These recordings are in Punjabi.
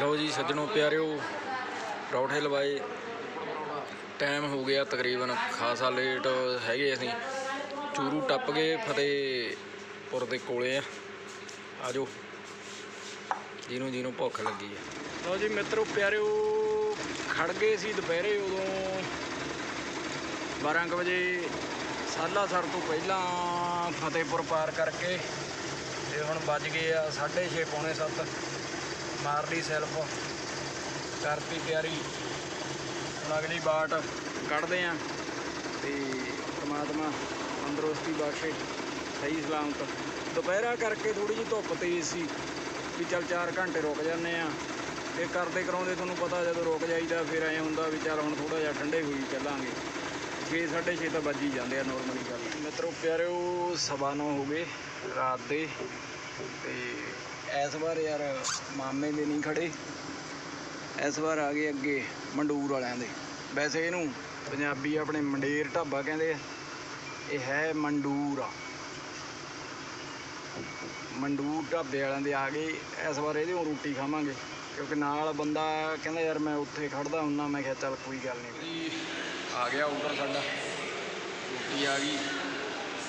ਲਓ ਜੀ ਸੱਜਣੋ ਪਿਆਰਿਓ, ਪਰੌਠੇ ਲਵਾਏ। ਟਾਈਮ ਹੋ ਗਿਆ ਤਕਰੀਬਨ, ਖਾਸਾ ਲੇਟ ਹੈਗੇ ਅਸੀਂ। ਚੂਰੂ ਟੱਪ ਗਏ ਫਤਿਹਪੁਰ ਦੇ ਕੋਲੇ ਆ। ਆਜੋ। ਜਿਹਨੂੰ ਜਿਹਨੂੰ ਭੁੱਖ ਲੱਗੀ ਆ। ਲਓ ਜੀ ਮਿੱਤਰੋ ਪਿਆਰਿਓ, ਖੜ ਗਏ ਸੀ ਦੁਪਹਿਰੇ ਉਦੋਂ 12 ਕੁ ਵਜੇ ਸਾਲਾਸਰ ਤੋਂ ਪਹਿਲਾਂ ਫਤਿਹਪੁਰ ਪਾਰ ਕਰਕੇ। ਤੇ ਹੁਣ ਵੱਜ ਗਏ ਆ 6:30 ਪੌਣੇ 7 ਮਾਰ ਲਈ ਸੈਲਫ। ਕਰਤੀ ਤਿਆਰੀ। ਹੁਣ ਅਗਲੀ ਬਾਟ ਕੱਢਦੇ ਆਂ। ਤੇ ਪਰਮਾਤਮਾ ਤੰਦਰੁਸਤੀ ਬਖਸ਼ੇ। ਸਹੀ ਸਲਾਮਤ। ਦੁਪਹਿਰਾ ਕਰਕੇ ਥੋੜੀ ਜਿਹੀ ਧੁੱਪ ਤੇਜ਼ ਸੀ। ਵੀ ਚੱਲ 4 ਘੰਟੇ ਰੁਕ ਜਾਂਦੇ ਆ। ਤੇ ਕਰਦੇ ਕਰਾਉਂਦੇ ਤੁਹਾਨੂੰ ਪਤਾ ਜਦੋਂ ਰੁਕ ਜਾਈਦਾ, ਫਿਰ ਐਂ ਹੁੰਦਾ ਵੀ ਚੱਲ ਹੁਣ ਥੋੜਾ ਜਿਹਾ ਠੰਡੇ ਹੋਈ ਚੱਲਾਂਗੇ। 6 6:30 ਤਾਂ ਵੱਜ ਹੀ ਜਾਂਦੇ ਆ ਨੋਰਮਲੀ ਗੱਲ। ਮਿੱਤਰੋ, ਪਿਆਰਿਓ, ਸਵਾ ਨੌ ਹੋ ਗਏ ਰਾਤ ਦੇ। ਤੇ ਇਸ ਵਾਰ ਯਾਰ ਮਾਮੇ ਦੇ ਨਹੀਂ ਖੜੇ। ਇਸ ਵਾਰ ਆ ਗਏ ਅੱਗੇ ਮੰਡੂਰ ਵਾਲਿਆਂ ਦੇ। ਵੈਸੇ ਇਹਨੂੰ ਪੰਜਾਬੀ ਆਪਣੇ ਮੰਡੇਰ ਢਾਬਾ ਕਹਿੰਦੇ ਆ। ਇਹ ਹੈ ਮੰਡੂਰ ਆ। ਮੰਡੂਰ ਢਾਬੇ ਵਾਲਿਆਂ ਦੇ ਆ ਗਏ। ਇਸ ਵਾਰ ਇਹਦੇ ਤੋਂ ਰੋਟੀ ਖਾਵਾਂਗੇ। ਕਿਉਂਕਿ ਨਾਲ ਬੰਦਾ ਕਹਿੰਦਾ ਯਾਰ ਮੈਂ ਉੱਥੇ ਖੜਦਾ ਹੁੰਨਾ ਮੈਂ ਕਿਹਾ ਚੱਲ ਕੋਈ ਗੱਲ ਨਹੀਂ। ਆ ਗਿਆ ਆਰਡਰ ਸਾਡਾ। ਰੋਟੀ ਆ ਗਈ।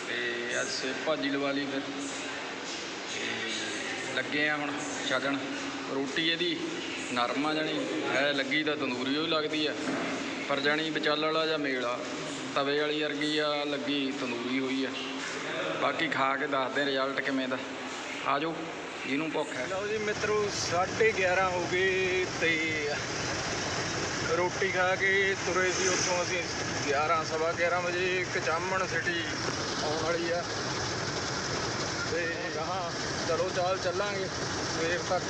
ਤੇ ਅੱਜ ਸੇ ਭਾਜੀ ਲਵਾ ਲਈ ਫਿਰ। ਲੱਗੇ ਆ ਹੁਣ ਛਕਣ ਰੋਟੀ ਇਹਦੀ ਨਰਮ ਆ ਜਾਣੀ ਹੈ ਲੱਗੀ ਤਾਂ ਤੰਦੂਰੀ ਹੋਈ ਲੱਗਦੀ ਆ। ਪਰ ਜਾਣੀ ਵਿਚਾਲ ਵਾਲਾ ਜਾਂ ਮੇਲ ਆ ਤਵੇ ਵਾਲੀ ਵਰਗੀ ਆ, ਲੱਗੀ ਤੰਦੂਰੀ ਹੋਈ ਆ। ਬਾਕੀ ਖਾ ਕੇ ਦੱਸਦੇ ਰਿਜ਼ਲਟ ਕਿਵੇਂ ਦਾ। ਆ ਜਾਓ ਜਿਹਨੂੰ ਭੁੱਖ ਹੈ। ਲਓ ਜੀ ਮਿੱਤਰੋ 11:30 ਹੋ ਗਏ ਤੇ ਰੋਟੀ ਖਾ ਕੇ ਤੁਰੇ ਸੀ ਉੱਥੋਂ ਅਸੀਂ 11 ਸਵਾ 11 ਵਜੇ ਕਚਾਮਣ ਸਿਟੀ ਆਉਣ ਵਾਲੀ ਆ। ਤੇ ਗਾਹਾਂ ਚਲੋ ਚਾਲ ਚੱਲਾਂਗੇ, ਸਵੇਰ ਤੱਕ।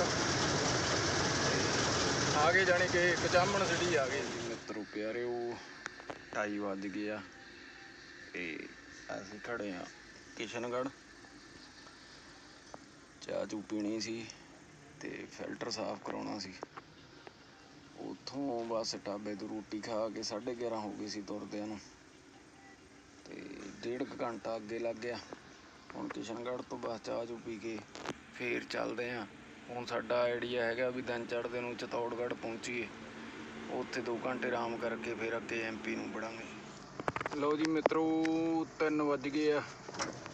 ਆ ਗਏ ਜਾਣੀ ਕਿ ਕਚਾਮਣ ਸਿਟੀ ਆ ਗਏ। ਮਿੱਤਰੋ, ਪਿਆਰਿਓ, ਢਾਈ ਵੱਜ ਗਏ ਆ ਤੇ ਅਸੀਂ ਖੜੇ ਆ ਕਿਸ਼ਨਗੜ ਚਾਹ ਚੂ ਪੀਣੀ ਸੀ ਤੇ ਫਿਲਟਰ ਸਾਫ਼ ਕਰਾਉਣਾ ਸੀ। ਉਥੋਂ ਬਸ ਢਾਬੇ ਤੋਂ ਰੋਟੀ ਖਾ ਕੇ 11:30 ਹੋ ਗਏ ਸੀ ਤੁਰਦਿਆਂ ਨੂੰ। ਤੇ ਡੇਢ ਕੁ ਘੰਟਾ ਅੱਗੇ ਲੱਗ ਗਿਆ। ਹੁਣ ਕਿਸ਼ਨਗੜ੍ਹ ਤੋਂ ਬਸ ਚਾਹ ਚੂ ਪੀ ਕੇ ਫੇਰ ਚੱਲਦੇ ਹਾਂ। ਹੁਣ ਸਾਡਾ ਆਈਡੀਆ ਹੈਗਾ ਵੀ ਦਿਨ ਚੜ੍ਹਦੇ ਨੂੰ ਚਤੌੜਗੜ੍ਹ ਪਹੁੰਚੀਏ। ਉੱਥੇ 2 ਘੰਟੇ ਆਰਾਮ ਕਰਕੇ ਫਿਰ ਅੱਗੇ ਐਮਪੀ ਨੂੰ ਵੜਾਂਗੇ। ਲਓ ਜੀ ਮਿੱਤਰੋ 3 ਵੱਜ ਗਏ ਆ।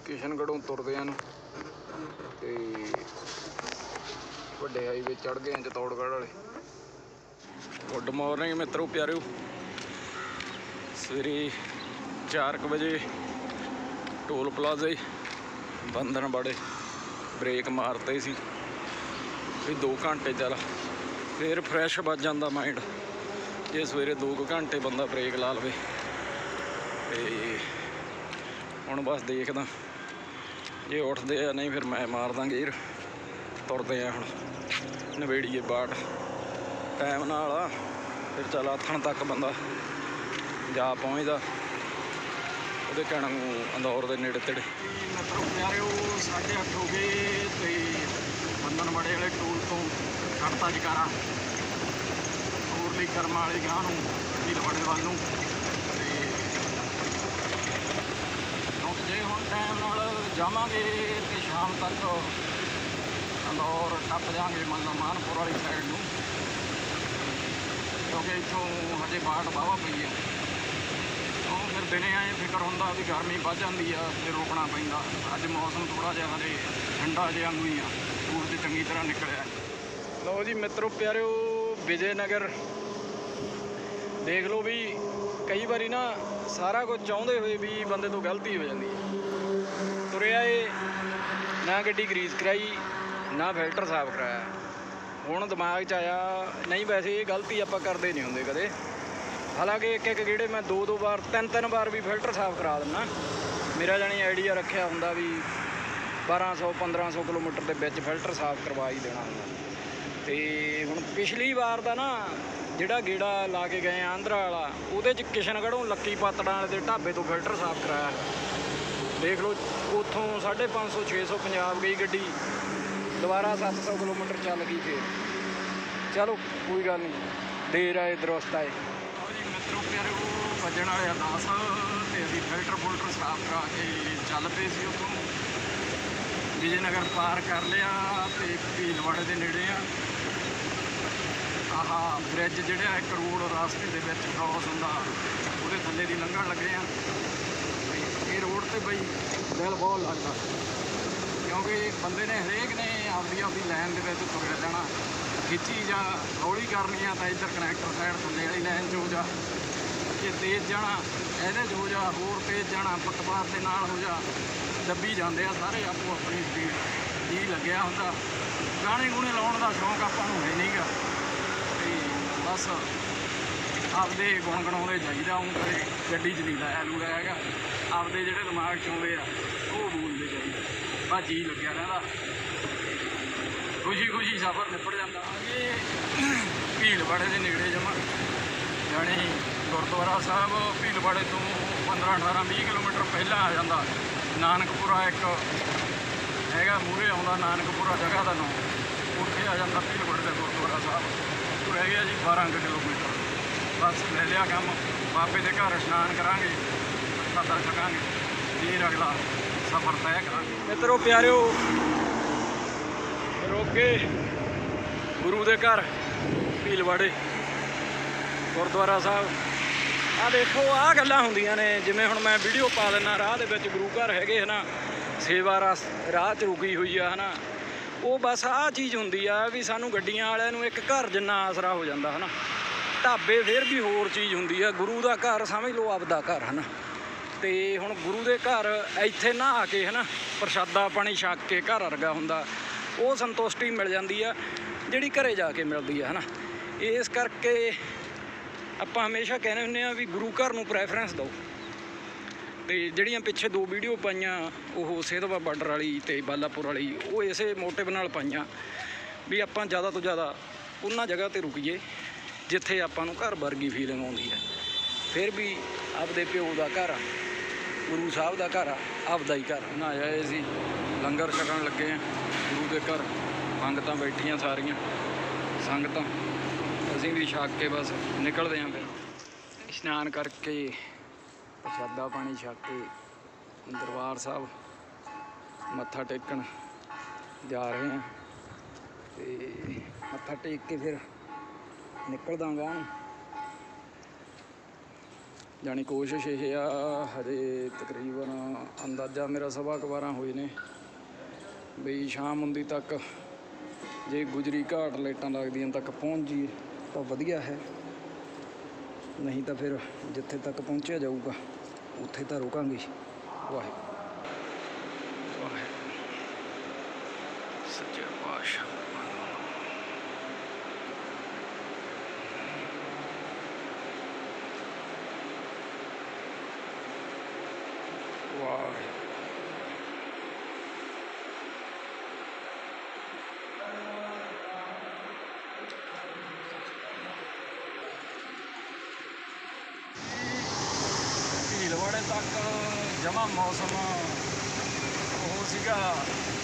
ਕਿਸ਼ਨਗੜ੍ਹੋਂ ਤੁਰਦਿਆਂ ਨੂੰ। ਤੇ ਵੱਡੇ ਹਾਈਵੇ ਚੜ੍ਹ ਗਏ ਆ ਚਤੌੜਗੜ੍ਹ ਵਾਲੇ। ਗੁੱਡ ਮਾਰਨਿੰਗ ਮਿੱਤਰੋ, ਪਿਆਰਿਓ। ਸਵੇਰੇ 4:00 ਵਜੇ ਟੋਲ ਪਲਾਜ਼ੇ ਬੰਧਨ ਬੜੇ ਬ੍ਰੇਕ ਮਾਰਤੇ ਸੀ ਵੀ 2 ਘੰਟੇ ਚੱਲ, ਫੇਰ ਫਰੈਸ਼ ਵੱਜ ਜਾਂਦਾ ਮਾਈਂਡ ਜੇ ਸਵੇਰੇ 2 ਘੰਟੇ ਬੰਦਾ ਬ੍ਰੇਕ ਲਾ ਲਵੇ। ਤੇ ਹੁਣ ਬਸ ਦੇਖਦਾ, ਜੇ ਉੱਠਦੇ ਆ ਨਹੀਂ ਫਿਰ ਮੈਂ ਮਾਰ ਦਾਂਗੇ ਗੇਰ ਤੁਰਦੇ ਆ ਹੁਣ ਨਵੇੜੀਏ ਬਾਟ ਟਾਈਮ ਨਾਲ ਆ, ਫਿਰ ਚੱਲ ਆਥਣ ਤੱਕ ਬੰਦਾ ਜਾ ਪਹੁੰਚਦਾ। ਉਹਦੇ ਕਹਿਣਾ ਨੂੰ ਅੰਦੌਰ ਦੇ ਨੇੜੇ ਤੇੜੇ। ਮਿੱਤਰੋ ਪਿਆਰਿਓ 8:30 ਹੋ ਗਏ ਤੇ ਬੰਦਨ ਵਾਲੇ ਟੂਲ ਤੋਂ ਖੜਤਾ ਜਕਾਰਾ। ਹੋਰ ਲਈ ਕਰਮ ਵਾਲੇ ਗਾਂ ਨੂੰ ਢੀਲ ਬੜੇ ਵੱਲ ਨੂੰ। ਤੇ ਜੇ ਹੁਣ ਟਾਈਮ ਨਾਲ ਜਾਵਾਂਗੇ ਤੇ ਸ਼ਾਮ ਤੱਕ ਅੰਦੌਰ ਟੱਪ ਜਾਾਂਗੇ ਮੰਨ ਮਾਨਪੁਰ ਵਾਲੀ ਸਾਈਡ ਨੂੰ। ਕਿਉਂਕਿ ਇੱਥੋਂ ਹਜੇ ਬਾੜ ਵਾਹਵਾ ਪਈ ਹੈ। ਦਿਨੇ ਆਏ ਫਿਕਰ ਹੁੰਦਾ ਵੀ ਗਰਮੀ ਵੱਧ ਜਾਂਦੀ ਆ ਫਿਰ ਰੋਕਣਾ ਪੈਂਦਾ। ਅੱਜ ਮੌਸਮ ਥੋੜਾ ਜਿਹਾ ਹਜੇ ਠੰਡਾ ਜਿਹਾ ਨੂੰ ਹੀ ਆ। ਸੂਰਜ ਚੰਗੀ ਤਰ੍ਹਾਂ ਨਿਕਲਿਆ ਲਓ ਜੀ ਮਿੱਤਰੋ, ਪਿਆਰਿਓ ਵਿਜੇ ਨਗਰ ਦੇਖ ਲਓ ਵੀ ਕਈ ਵਾਰੀ ਨਾ ਸਾਰਾ ਕੁਝ ਚਾਹੁੰਦੇ ਹੋਏ ਵੀ ਬੰਦੇ ਤੋਂ ਗਲਤੀ ਹੋ ਜਾਂਦੀ ਹੈ। ਤੁਰਿਆ ਏ, ਨਾ ਗੱਡੀ ਗਰੀਸ ਕਰਾਈ, ਨਾ ਫਿਲਟਰ ਸਾਫ਼ ਕਰਾਇਆ। ਹੁਣ ਦਿਮਾਗ 'ਚ ਆਇਆ, ਨਹੀਂ ਵੈਸੇ ਇਹ ਗਲਤੀ ਆਪਾਂ ਕਰਦੇ ਨਹੀਂ ਹੁੰਦੇ ਕਦੇ। ਹਾਲਾਂਕਿ ਇੱਕ ਇੱਕ ਗੇੜੇ ਮੈਂ ਦੋ ਦੋ ਵਾਰ, ਤਿੰਨ ਤਿੰਨ ਵਾਰ ਵੀ ਫਿਲਟਰ ਸਾਫ਼ ਕਰਾ ਦਿੰਦਾ। ਮੇਰਾ ਜਾਨੀ ਆਈਡੀਆ ਰੱਖਿਆ ਹੁੰਦਾ ਵੀ 1200 1500 ਕਿਲੋਮੀਟਰ ਦੇ ਵਿੱਚ ਫਿਲਟਰ ਸਾਫ਼ ਕਰਵਾ ਹੀ ਦੇਣਾ ਹੁੰਦਾ। ਤੇ ਹੁਣ ਪਿਛਲੀ ਵਾਰ ਦਾ ਨਾ ਜਿਹੜਾ ਗੇੜਾ ਲਾ ਕੇ ਗਏ ਆ ਆਂਧਰਾ ਵਾਲਾ, ਉਹਦੇ 'ਚ ਕਿਸ਼ਨਗੜ੍ਹੋਂ ਲੱਕੀ ਪਾਤੜਾਂ ਵਾਲੇ ਦੇ ਢਾਬੇ ਤੋਂ ਫਿਲਟਰ ਸਾਫ਼ ਕਰਾਇਆ। ਦੇਖ ਲਓ, ਉੱਥੋਂ 550 600 ਪੰਜਾਬ ਗਈ ਗੱਡੀ, ਦੁਬਾਰਾ 700 ਕਿਲੋਮੀਟਰ ਚੱਲ ਗਈ ਫੇਰ। ਚਲੋ, ਕੋਈ ਗੱਲ ਨਹੀਂ। ਦੇਰ ਆਏ ਦਰਸਤ ਆਏ ਜੀ ਉਹ ਵੱਜਣ ਵਾਲੇ ਆ 10 ਤੇ ਅਸੀਂ ਫਿਲਟਰ ਫੁਲਟਰ ਸਾਫ਼ ਕਰਾ ਕੇ ਚੱਲ ਪਏ ਸੀ ਉੱਥੋਂ। ਵਿਜੇਨਗਰ ਪਾਰ ਕਰ ਲਿਆ ਤੇ ਭੀਲਵਾੜੇ ਦੇ ਨੇੜੇ ਆ। ਆਹਾ ਬ੍ਰਿਜ ਜਿਹੜਾ ਇੱਕ ਰੋਡ ਰਸਤੇ ਦੇ ਵਿੱਚ ਕ੍ਰਾਸ ਹੁੰਦਾ। ਉਹਦੇ ਥੱਲੇ ਦੀ ਲੰਘਣ ਲੱਗੇ ਆ। ਇਹ ਰੋਡ ਤੇ ਬਈ ਦਿਲ ਬਹੁਤ ਲੱਗਦਾ। ਕਿਉਂਕਿ ਬੰਦੇ ਨੇ ਹਰੇਕ ਨੇ ਆਪਦੀ ਆਪਦੀ ਲਾਈਨ ਦੇ ਵਿੱਚ ਤੁਰਿਆ ਜਾਣਾ। ਖਿੱਚੀ ਜਾਂ ਹੌਲੀ ਕਰਨੀ ਆ ਤਾਂ ਇੱਧਰ ਕਨੈਕਟਰ ਸਾਈਡ ਥੱਲੇ ਵਾਲੀ ਲਾਈਨ 'ਚ ਹੋ ਜਾ। ਜੇ ਤੇਜ਼ ਜਾਣਾ, ਇਹਦੇ 'ਚ ਹੋ ਜਾ, ਹੋਰ ਤੇਜ਼ ਜਾਣਾ, ਫੁੱਟਪਾਥ ਦੇ ਨਾਲ ਹੋ ਜਾ। ਦੱਬੀ ਜਾਂਦੇ ਆ ਸਾਰੇ ਆਪੋ ਆਪਣੀ ਸਪੀਡ ਜੀ ਲੱਗਿਆ ਹੁੰਦਾ। ਗਾਣੇ ਗੁਣੇ ਲਾਉਣ ਦਾ ਸ਼ੌਂਕ ਆਪਾਂ ਨੂੰ ਹੈ ਨਹੀਂਗਾ। ਤੇ ਬਸ ਆਪਦੇ ਗੁਣਗੁਣਾਉਂਦੇ ਜਾਈਦਾ ਉਹ ਕਦੇ ਗੱਡੀ 'ਚ ਨਹੀਂ ਲਾਇਆ ਲੂਆ ਹੈਗਾ। ਆਪਦੇ ਜਿਹੜੇ ਦਿਮਾਗ 'ਚ ਆਉਂਦੇ ਆ, ਉਹ ਬੋਲਦੇ ਜਾਈਦਾ ਬਸ ਜੀ ਲੱਗਿਆ ਰਹਿੰਦਾ। ਖੁਸ਼ੀ ਖੁਸ਼ੀ ਸਫ਼ਰ ਨਿਪਟ ਜਾਂਦਾ। ਇਹ ਭੀਲਵਾੜੇ ਦੇ ਨੇੜੇ ਜਮਾ। ਜਾਣੀ ਗੁਰਦੁਆਰਾ ਸਾਹਿਬ ਭੀਲਵਾੜੇ ਤੋਂ 15 18 20 ਕਿਲੋਮੀਟਰ ਪਹਿਲਾਂ ਆ ਜਾਂਦਾ। ਨਾਨਕਪੁਰਾ ਇੱਕ ਹੈਗਾ ਮੂਰੇ ਆਉਂਦਾ ਨਾਨਕਪੁਰਾ ਜਗ੍ਹਾ ਦਾ ਨਾਮ। ਉੱਥੇ ਆ ਜਾਂਦਾ ਭੀਲਵਾੜੇ ਦਾ ਗੁਰਦੁਆਰਾ ਸਾਹਿਬ। ਉਹ ਹੈਗੇ ਆ ਜੀ 12 ਕੁ ਕਿਲੋਮੀਟਰ। ਬਸ ਲੈ ਲਿਆ ਕੰਮ। ਬਾਬੇ ਦੇ ਘਰ ਇਸ਼ਨਾਨ ਕਰਾਂਗੇ ਖਾਤਰ ਛਕਾਂਗੇ। ਫਿਰ ਅਗਲਾ ਸਫ਼ਰ ਤੈਅ ਕਰਾਂਗੇ। ਮਿੱਤਰੋ, ਪਿਆਰਿਓ ਰੋਕੇ ਗੁਰੂ ਦੇ ਘਰ, ਭੀਲਵਾੜੇ, ਗੁਰਦੁਆਰਾ ਸਾਹਿਬ। ਆ ਦੇਖੋ ਆ ਗੱਲਾਂ ਹੁੰਦੀਆਂ ਨੇ, ਜਿਵੇਂ ਹੁਣ ਮੈਂ ਵੀਡੀਓ ਪਾ ਦਿੰਨਾ ਰਾਹ ਦੇ ਵਿੱਚ ਗੁਰੂ ਘਰ ਹੈਗੇ ਹਨਾ, ਸੇਵਾ ਰਸ, ਰਾਹ 'ਚ ਰੁਕੀ ਹੋਈ ਆ ਹਨਾ। ਉਹ ਬਸ ਆਹ ਚੀਜ਼ ਹੁੰਦੀ ਆ ਵੀ ਸਾਨੂੰ ਗੱਡੀਆਂ ਵਾਲਿਆਂ ਨੂੰ ਇੱਕ ਘਰ ਜਿੰਨਾ ਆਸਰਾ ਹੋ ਜਾਂਦਾ ਹਨਾ। ਢਾਬੇ ਫੇਰ ਵੀ ਹੋਰ ਚੀਜ਼ ਹੁੰਦੀ ਆ, ਗੁਰੂ ਦਾ ਘਰ ਸਮਝ ਲਓ ਆਪਦਾ ਘਰ ਹਨਾ। ਤੇ ਹੁਣ ਗੁਰੂ ਦੇ ਘਰ ਇੱਥੇ ਨਹਾ ਕੇ ਹਨਾ, ਪ੍ਰਸ਼ਾਦਾ ਪਾਣੀ ਛਕ ਕੇ ਘਰ ਵਰਗਾ ਹੁੰਦਾ। ਉਹ ਸੰਤੁਸ਼ਟੀ ਮਿਲ ਜਾਂਦੀ ਆ, ਜਿਹੜੀ ਘਰੇ ਜਾ ਕੇ ਮਿਲਦੀ ਆ, ਹਨਾ? ਇਸ ਕਰਕੇ ਆਪਾਂ ਹਮੇਸ਼ਾ ਕਹਿੰਦੇ ਹੁੰਦੇ ਆ ਵੀ ਗੁਰੂ ਘਰ ਨੂੰ ਪ੍ਰੈਫਰੈਂਸ ਦਿਓ। ਤੇ ਜਿਹੜੀਆਂ ਪਿੱਛੇ ਦੋ ਵੀਡੀਓ ਪਾਈਆਂ, ਉਹ ਸੇਧਵਾ ਬਾਰਡਰ ਵਾਲੀ ਤੇ ਬਾਲਾਪੁਰ ਵਾਲੀ, ਉਹ ਇਸੇ ਮੋਟਿਵ ਨਾਲ ਪਾਈਆਂ ਵੀ ਆਪਾਂ ਜ਼ਿਆਦਾ ਤੋਂ ਜ਼ਿਆਦਾ ਉਹਨਾਂ ਜਗ੍ਹਾ ਤੇ ਰੁਕੀਏ, ਜਿੱਥੇ ਆਪਾਂ ਨੂੰ ਘਰ ਵਰਗੀ ਫੀਲਿੰਗ ਆਉਂਦੀ ਹੈ। ਫਿਰ ਵੀ ਆਪਦੇ ਪਿਓ ਦਾ ਘਰ ਆ। ਗੁਰੂ ਸਾਹਿਬ ਦਾ ਘਰ ਆ, ਆਪਦਾ ਹੀ ਘਰ। ਨਾ ਆਏ ਸੀ, ਲੰਗਰ ਛਕਣ ਲੱਗੇ ਆ, ਗੁਰੂ ਦੇ ਘਰ। ਸੰਗਤਾਂ ਬੈਠੀਆਂ ਸਾਰੀਆਂ, ਸੰਗਤਾਂ। ਅਸੀਂ ਵੀ ਛਕ ਕੇ ਬਸ ਨਿਕਲਦੇ ਆਂ ਫਿਰ। ਇਸ਼ਨਾਨ ਕਰਕੇ, ਪ੍ਰਸ਼ਾਦਾ ਪਾਣੀ ਛਕ ਕੇ, ਦਰਬਾਰ ਸਾਹਿਬ ਮੱਥਾ ਟੇਕਣ ਜਾ ਰਹੇ ਹਾਂ ਤੇ ਮੱਥਾ ਟੇਕ ਕੇ ਫਿਰ ਨਿਕਲਦਾ ਗਾ। ਜਾਣੀ ਕੋਸ਼ਿਸ਼ ਇਹ ਆ, ਹਜੇ ਤਕਰੀਬਨ ਅੰਦਾਜ਼ਾ ਮੇਰਾ ਸਵਾ ਕੁ ਹੋਏ ਨੇ ਬਈ ਸ਼ਾਮ ਹੁੰਦੀ ਤੱਕ ਜੇ ਗੁਜਰੀ ਘਾਟ ਲਾਈਟਾਂ ਲੱਗਦੀਆਂ ਤੱਕ ਪਹੁੰਚ ਜੀ ਤਾਂ ਵਧੀਆ ਹੈ। ਨਹੀਂ ਤਾਂ ਫਿਰ ਜਿੱਥੇ ਤੱਕ ਪਹੁੰਚਿਆ ਜਾਊਗਾ, ਉੱਥੇ ਤਾਂ ਰੁਕਾਂਗੇ। ਵਾਹਿਗੁਰੂ ਸੱਚੇ ਪਾਤਸ਼ਾਹ ਵਾਹਿਗੁਰੂ ਭੀਲਵਾੜੇ ਤੱਕ ਜਮਾ ਮੌਸਮ ਉਹ ਸੀਗਾ,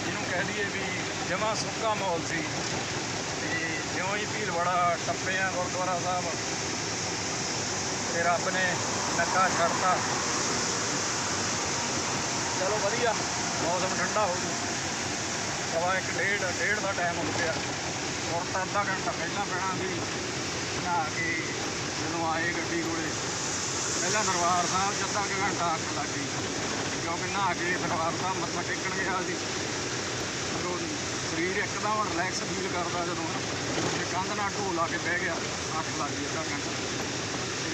ਜਿਹਨੂੰ ਕਹਿ ਦਈਏ ਵੀ ਜਮਾ ਸੁੱਕਾ ਮਾਹੌਲ ਸੀ। ਤੇ ਜਿਉਂ ਹੀ ਭੀਲਵਾੜਾ ਟੱਪੇ ਆ ਗੁਰਦੁਆਰਾ ਸਾਹਿਬ, ਤੇ ਰੱਬ ਨੇ ਨੱਕਾ ਛੱਡਤਾ। ਚਲੋ ਵਧੀਆ, ਮੌਸਮ ਠੰਡਾ ਹੋ ਜੂ। ਸਵਾ ਇੱਕ, ਡੇਢ ਡੇਢ ਦਾ ਟਾਈਮ ਹੋ ਗਿਆ। ਹੁਣ ਤਾਂ ਅੱਧਾ ਘੰਟਾ ਪਹਿਲਾਂ ਪੈਣਾ ਵੀ ਨਹਾ ਕੇ ਜਦੋਂ ਆਏ ਗੱਡੀ ਕੋਲੇ। ਪਹਿਲਾਂ ਦਰਬਾਰ ਸਾਹਿਬ 'ਚ ਅੱਧਾ ਕੁ ਘੰਟਾ ਅੱਖ ਲੱਗ ਗਈ। ਕਿਉਂਕਿ ਨਹਾ ਕੇ ਦਰਬਾਰ ਸਾਹਿਬ ਮੱਥਾ ਟੇਕਣ ਗਿਆ ਸੀ ਜਦੋਂ ਸਰੀਰ ਇੱਕਦਮ ਰਿਲੈਕਸ ਫੀਲ ਕਰਦਾ ਜਦੋਂ, ਤੇ ਕੰਧ ਨਾਲ ਢੋ ਲਾ ਕੇ ਬਹਿ ਗਿਆ, ਅੱਖ ਲੱਗ ਗਈ ਅੱਧਾ ਘੰਟਾ। ਤੇ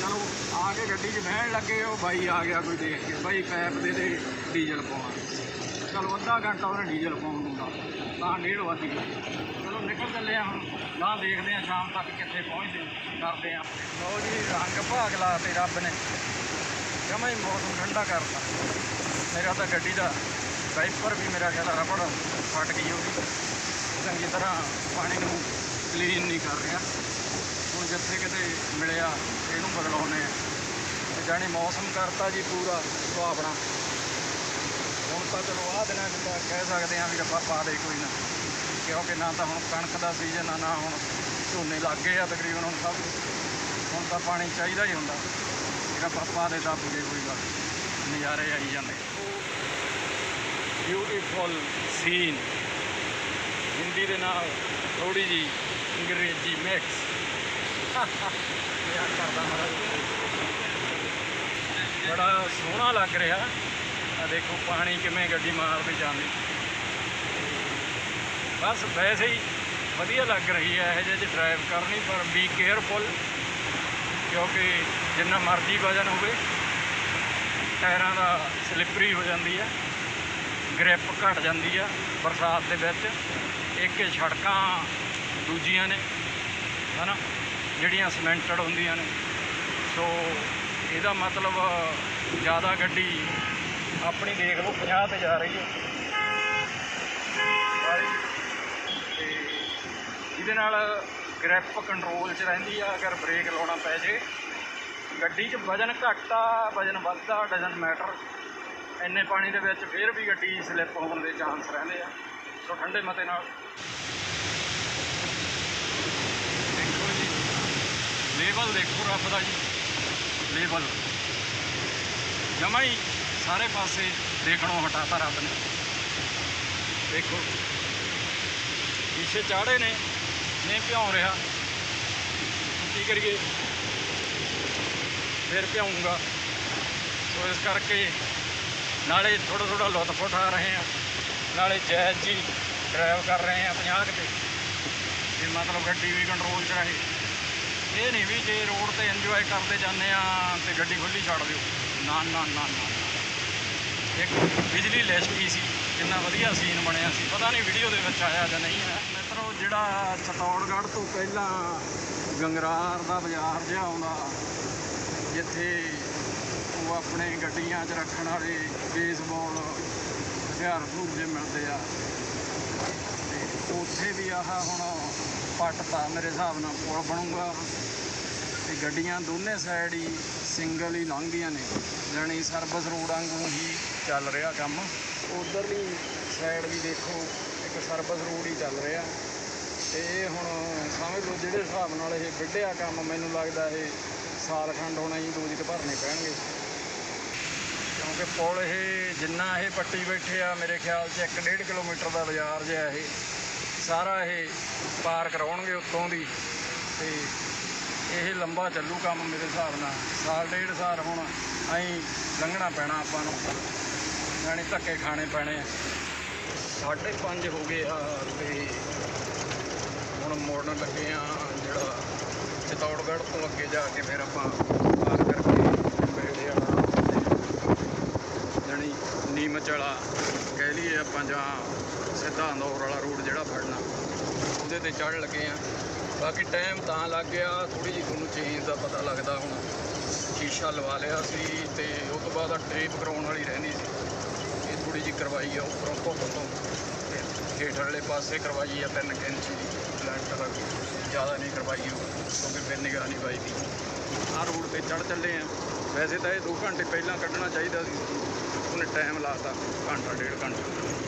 ਚਲੋ, ਆ ਕੇ ਗੱਡੀ 'ਚ ਬਹਿਣ ਲੱਗੇ, ਉਹ ਬਾਈ ਆ ਗਿਆ ਕੋਈ ਦੇਖ ਕੇ, ਬਾਈ ਪੈਪ ਦੇ ਦੇ ਡੀਜ਼ਲ ਪਾਉਣਾ। ਚਲੋ, ਅੱਧਾ ਘੰਟਾ ਉਹਨੇ ਡੀਜ਼ਲ ਪਾਉਣ ਨੂੰ ਲਾ ਤਾਂ ਡੇਢ ਵੱਜ ਗਈ ਚਲੋ, ਨਿਕਲ ਚੱਲੇ ਆ ਹੁਣ। ਨਾ ਦੇਖਦੇ ਆ ਸ਼ਾਮ ਤੱਕ ਕਿੱਥੇ ਪਹੁੰਚਦੇ, ਕਰਦੇ ਆ ਲਓ ਜੀ, ਰੰਗ ਭਾਗ ਲਾ ਰੱਬ ਨੇ। ਜਮਾ ਹੀ ਮੌਸਮ ਠੰਡਾ ਕਰਤਾ ਮੇਰਾ ਤਾਂ ਗੱਡੀ ਦਾ ਵਾਈਪਰ ਵੀ ਮੇਰਾ ਖਿਆਲ ਰਬੜ ਫਟ ਗਈ ਹੋਗੀ ਚੰਗੀ ਤਰ੍ਹਾਂ ਪਾਣੀ ਨੂੰ ਕਲੀਨ ਨਹੀਂ ਕਰ ਰਿਹਾ। ਹੁਣ ਜਿੱਥੇ ਕਿਤੇ ਮਿਲਿਆ, ਇਹਨੂੰ ਬਦਲਾਉਨੇ ਆ। ਤੇ ਜਾਣੀ ਮੌਸਮ ਕਰਤਾ ਜੀ ਪੂਰਾ ਸੁਹਾਵਣਾ। ਹੁਣ ਤਾਂ ਚਲੋ ਆਹ ਦਿਨਾਂ 'ਚ ਕਹਿ ਸਕਦੇ ਆ ਵੀ ਰੱਬਾ ਪਾ ਦੇ ਕੋਈ ਨਾ। ਕਿਉਂਕਿ ਨਾ ਤਾਂ ਹੁਣ ਕਣਕ ਦਾ ਸੀਜ਼ਨ ਆ, ਨਾ ਹੁਣ ਝੋਨੇ ਲੱਗ ਗਏ ਆ ਤਕਰੀਬਨ ਹੁਣ ਸਭ। ਹੁਣ ਤਾਂ ਪਾਣੀ ਚਾਹੀਦਾ ਹੀ ਹੁੰਦਾ। ਜਿਹੜਾ ਪਾਪਾ ਦੇ ਦੱਬ ਜੇ ਕੋਈ ਗੱਲ, ਨਜ਼ਾਰੇ ਆਈ ਜਾਂਦੇ। ਬਿਊਟੀਫੁਲ ਸੀਨ ਹਿੰਦੀ ਦੇ ਨਾਲ ਥੋੜੀ ਜੀ ਅੰਗਰੇਜ਼ੀ ਮਿਕਸ ਮਜ਼ਾਕ ਕਰਦਾ ਮਹਾਰਾਜ ਬੜਾ ਸੋਹਣਾ ਲੱਗ ਰਿਹਾ। ਆ ਦੇਖੋ ਪਾਣੀ ਕਿਵੇਂ ਗੱਡੀ ਮਾਰਦੀ ਜਾਂਦੀ। ਬਸ ਵੈਸੇ ਹੀ ਵਧੀਆ ਲੱਗ ਰਹੀ ਹੈ, ਇਹ ਜਿਹੇ 'ਚ ਡਰਾਈਵ ਕਰਨੀ, ਪਰ ਬੀ ਕੇਅਰਫੁਲ ਕਿਉਂਕਿ ਜਿੰਨਾ ਮਰਜ਼ੀ ਵਜਨ ਹੋਵੇ ਟਾਇਰਾਂ ਦਾ ਸਲਿੱਪਰੀ ਹੋ ਜਾਂਦੀ ਹੈ ਗ੍ਰਿਪ ਘਟ ਜਾਂਦੀ ਆ ਬਰਸਾਤ ਦੇ ਵਿੱਚ। ਇੱਕ ਸੜਕਾਂ ਦੂਜੀਆਂ ਨੇ, ਹਨਾ, ਜਿਹੜੀਆਂ ਸਿਮੈਂਟਡ ਹੁੰਦੀਆਂ ਨੇ। ਸੋ ਇਹਦਾ ਮਤਲਬ ਜ਼ਿਆਦਾ ਗੱਡੀ ਆਪਣੀ ਦੇਖ ਲਓ 50 ਤੇ ਜਾ ਰਹੀ ਹੈ ਸਾਰੀ ਤੇ ਇਹਦੇ ਨਾਲ ਗ੍ਰਿਪ ਕੰਟਰੋਲ 'ਚ ਰਹਿੰਦੀ ਆ, ਅਗਰ ਬ੍ਰੇਕ ਲਾਉਣਾ ਪੈ ਜੇ। ਗੱਡੀ 'ਚ ਵਜਨ ਘੱਟ ਆ, ਵਜਨ ਵੱਧਦਾ ਡਜਨ ਮੈਟਰ ਇੰਨੇ ਪਾਣੀ ਦੇ ਵਿੱਚ ਫਿਰ ਵੀ ਗੱਡੀ ਸਲਿੱਪ ਹੋਣ ਦੇ ਚਾਂਸ ਰਹਿੰਦੇ ਆ। ਸੋ ਠੰਡੇ ਮਤੇ ਨਾਲ। ਦੇਖੋ ਜੀ। ਲੇਬਲ ਦੇਖੋ ਰੱਬ ਦਾ ਜੀ। ਲੇਬਲ ਜਮਾ ਹੀ ਸਾਰੇ ਪਾਸੇ ਦੇਖਣੋਂ ਹਟਾਤਾ ਰੱਬ ਨੇ। ਦੇਖੋ। ਪਿੱਛੇ ਚਾੜੇ ਨੇ। ਨੇ ਭਿਉਂ ਰਿਹਾ। ਕੀ ਕਰੀਏ? ਫਿਰ ਭਿਉਂਗਾ। ਸੋ ਇਸ ਕਰਕੇ ਨਾਲੇ ਥੋੜਾ ਥੋੜਾ ਲੁਤਫ ਉਠਾ ਰਹੇ ਆ ਨਾਲੇ ਜਾਇਜ਼ ਜੀ ਡਰਾਈਵ ਕਰ ਰਹੇ ਆ 50 ਕਿਤੇ ਇਹ ਮਤਲਬ ਗੱਡੀ ਵੀ ਕੰਟਰੋਲ 'ਚ ਰਹੇ। ਇਹ ਨਹੀਂ ਵੀ ਜੇ ਰੋਡ ਤੇ ਇੰਜੋਏ ਕਰਦੇ ਜਾਂਦੇ ਆ ਤੇ ਗੱਡੀ ਖੁੱਲੀ ਛੱਡ ਦਿਓ। ਨਾ ਨਾ ਨਾ ਨਾ ਇੱਕ ਬਿਜਲੀ ਲਿਸ਼ਕੀ ਸੀ। ਕਿੰਨਾ ਵਧੀਆ ਸੀਨ ਬਣਿਆ ਸੀ। ਪਤਾ ਨਹੀਂ ਵੀਡੀਓ ਦੇ ਵਿੱਚ ਆਇਆ ਜਾਂ ਨਹੀਂ ਆਇਆ। ਮਿੱਤਰੋ, ਜਿਹੜਾ ਚਤੌੜਗੜ੍ਹ ਤੋਂ ਪਹਿਲਾਂ ਗੰਗਰਾਰ ਦਾ ਬਾਜ਼ਾਰ ਜਿਹਾ ਆਉਂਦਾ ਜਿੱਥੇ ਉਹ ਆਪਣੇ ਗੱਡੀਆਂ 'ਚ ਰੱਖਣ ਵਾਲੇ ਬੇਸਬਾਲ ਹਥਿਆਰ ਹਥੂਰ ਜੇ ਮਿਲਦੇ ਆ। ਤੇ ਉੱਥੇ ਵੀ ਆਹ ਹੁਣ ਪੱਟ ਤਾਂ ਮੇਰੇ ਹਿਸਾਬ ਨਾਲ ਪੁਲ ਬਣੂਗਾ। ਤੇ ਗੱਡੀਆਂ ਦੋਨੇ ਸਾਈਡ ਹੀ ਸਿੰਗਲ ਹੀ ਲੰਘਦੀਆਂ ਨੇ। ਜਾਣੀ ਸਰਵਿਸ ਰੋਡ ਵਾਂਗੂ ਹੀ ਚੱਲ ਰਿਹਾ ਕੰਮ। ਉਧਰਲੀ ਸਾਈਡ ਵੀ ਦੇਖੋ, ਇੱਕ ਸਰਵਿਸ ਰੋਡ ਹੀ ਚੱਲ ਰਿਹਾ। ਤੇ ਇਹ ਹੁਣ ਸਮਝ ਲਓ, ਜਿਹੜੇ ਹਿਸਾਬ ਨਾਲ ਇਹ ਵਿੱਢਿਆ ਕੰਮ, ਮੈਨੂੰ ਲੱਗਦਾ ਇਹ ਸਾਲ ਖੰਡ ਹੋਣਾ ਹੀ ਦੋ ਜਿਕ ਭਰਨੇ ਪੈਣਗੇ। ਕਿਉਂਕਿ ਪੁਲ ਇਹ ਜਿੰਨਾ ਇਹ ਪੱਟੀ ਬੈਠੇ ਆ, ਮੇਰੇ ਖਿਆਲ 'ਚ 1.5 ਕਿਲੋਮੀਟਰ ਦਾ ਬਾਜ਼ਾਰ ਜਿਹਾ ਇਹ। ਸਾਰਾ ਇਹ ਪਾਰ ਕਰਾਉਣਗੇ ਉੱਤੋਂ ਦੀ। ਤੇ ਇਹ ਲੰਬਾ ਚੱਲੂ ਕੰਮ ਮੇਰੇ ਹਿਸਾਬ ਨਾਲ। ਸਾਲ ਡੇਢ ਸਾਲ ਹੁਣ ਐਂ ਲੰਘਣਾ ਪੈਣਾ ਆਪਾਂ ਨੂੰ। ਯਾਨੀ ਧੱਕੇ ਖਾਣੇ ਪੈਣੇ ਆ। ਸਾਢੇ ਪੰਜ ਹੋ ਗਏ ਆ ਤੇ ਹੁਣ ਮੋੜਨ ਲੱਗੇ ਆ ਜਿਹੜਾ ਚਤੌੜਗੜ੍ਹ ਤੋਂ ਅੱਗੇ ਜਾ ਕੇ ਫਿਰ ਆਪਾਂ ਪਾਰ ਕਰਕੇ ਬੇੜੇ ਵਾਲਾ ਜਾਣੀ ਨੀਮਚ ਵਾਲਾ ਕਹਿ ਲਈਏ ਆਪਾਂ ਜਾਂ ਸਿੱਧਾ ਅੰਦੌਰ ਵਾਲਾ ਰੂਟ ਜਿਹੜਾ ਫੜਨਾ, ਉਹਦੇ ਤੇ ਚੜ੍ਹਨ ਲੱਗੇ ਆ। ਬਾਕੀ ਟਾਈਮ ਤਾਂ ਲੱਗ ਗਿਆ ਥੋੜੀ ਜਿਹੀ ਤੁਹਾਨੂੰ ਚੇਂਜ ਦਾ ਪਤਾ ਲੱਗਦਾ ਹੁਣ। ਸ਼ੀਸ਼ਾ ਲਵਾ ਲਿਆ ਸੀ ਤੇ ਉਸ ਤੋਂ ਬਾਅਦ ਟ੍ਰੇਪ ਕਰਾਉਣ ਵਾਲੀ ਰਹਿੰਦੀ ਸੀ। ਥੋੜੀ ਜਿਹੀ ਕਰਵਾਈ ਆ, ਉੱਪਰੋਂ ਭੁੱਖ ਤੋਂ ਤੇ ਹੇਠ ਵਾਲੇ ਪਾਸੇ ਕਰਵਾਈ ਆ, ਤਿੰਨ ਕੁ ਦੀ ਲੈਂਟਰ ਜ਼ਿਆਦਾ ਨਹੀਂ ਕਰਵਾਈ ਉਹ, ਕਿਉਂਕਿ ਫਿਰ ਨਿਗਾਹ ਨਹੀਂ ਪਾਈ ਦੀ। ਆਹ ਰੋਡ ਤੇ ਚੜ ਚੱਲੇ ਆ। ਵੈਸੇ ਤਾਂ ਇਹ 2 ਘੰਟੇ ਪਹਿਲਾਂ ਕੱਢਣਾ ਚਾਹੀਦਾ ਸੀ। ਉਹਨੇ ਟਾਈਮ ਲਾਤਾ, ਘੰਟਾ, ਡੇਢ ਘੰਟਾ।